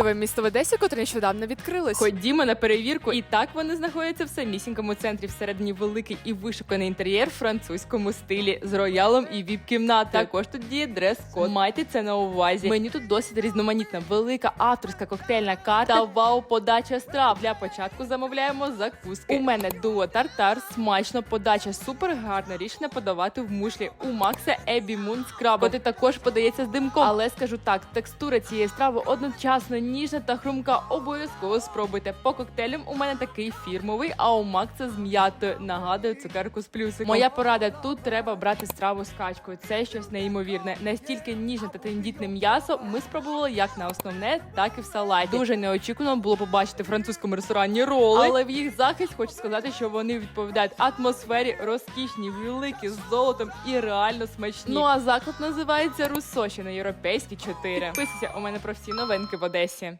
культове місто в Одесі, котре нещодавно відкрилось. Ходімо на перевірку. І так вони знаходяться в самісінькому центрі. Всередині великий і вишуканий інтер'єр в французькому стилі з роялом і віп-кімнатою. Також тут діє дрес-код. Майте це на увазі. Меню тут досить різноманітна, велика авторська коктейльна карта та вау подача страв. Для початку замовляємо закуски. У мене дуо тартар, смачно, подача супер гарна. Рішення подавати в мушлі. У Макса Ебі Мун з крабом. Коти також подається з димком. Але скажу так, текстура цієї страви одночасно ніжна та хрумка. Обов'язково спробуйте. По коктейлям у мене такий фірмовий, а у Макса з м'ятою. Нагадую цукерку з плюсиком. Моя порада тут треба брати страву з качкою. Це щось неймовірне. Настільки ніжне та тендітне м'ясо ми спробували як на основне, так і в салаті. Дуже неочікувано було побачити в французькому ресторані роли, але в їх захист хочу сказати, що вони відповідають атмосфері розкішні, великі з золотом і реально смачні. Ну а заклад називається Руссо, що на європейській 4. Підписуйся у мене про всі новинки в Одесі.